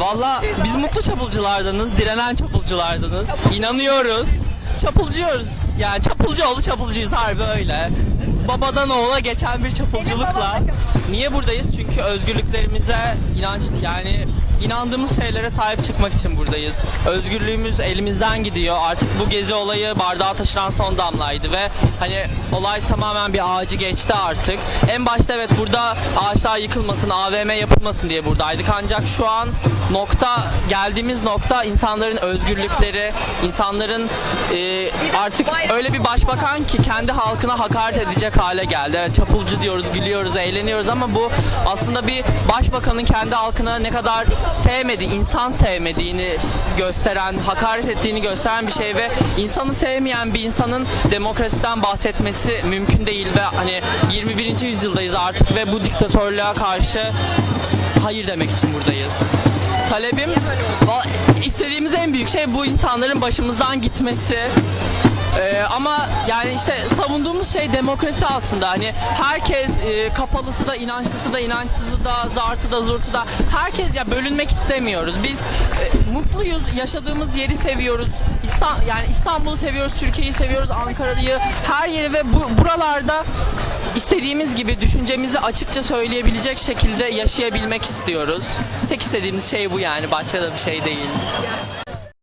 Valla biz mutlu çapulculardanız, direnen çapulculardanız. İnanıyoruz. Çapulcuyoruz. Yani çapulcu çapulcuyuz harbi öyle. Babadan oğula geçen bir çapulculukla. Niye buradayız? Çünkü özgürlüklerimize inanç yani inandığımız şeylere sahip çıkmak için buradayız. Özgürlüğümüz elimizden gidiyor. Artık bu gezi olayı bardağa taşıran son damlaydı ve hani olay tamamen bir ağacı geçti artık. En başta evet burada ağaçlar yıkılmasın, AVM yapılmasın diye buradaydık. Ancak şu an nokta geldiğimiz nokta insanların özgürlükleri, insanların e, artık öyle bir başbakan ki kendi halkına hakaret edecek hale geldi. Evet, çapulcu diyoruz, gülüyoruz, eğleniyoruz ama bu aslında bir başbakanın kendi halkına ne kadar sevmedi, insan sevmediğini gösteren, hakaret ettiğini gösteren bir şey ve insanı sevmeyen bir insanın demokrasiden bahsetmesi mümkün değil ve hani 21. yüzyıldayız artık ve bu diktatörlüğe karşı hayır demek için buradayız. Talebim istediğimiz en büyük şey bu insanların başımızdan gitmesi. Ee, ama yani işte savunduğumuz şey demokrasi aslında. Hani herkes e, kapalısı da inançlısı da inançsızı da zartı da zurtu da herkes ya bölünmek istemiyoruz. Biz e, mutluyuz yaşadığımız yeri seviyoruz. İstan yani İstanbul'u seviyoruz Türkiye'yi seviyoruz Ankara'yı her yeri ve bu, buralarda istediğimiz gibi düşüncemizi açıkça söyleyebilecek şekilde yaşayabilmek istiyoruz. Tek istediğimiz şey bu yani başka da bir şey değil.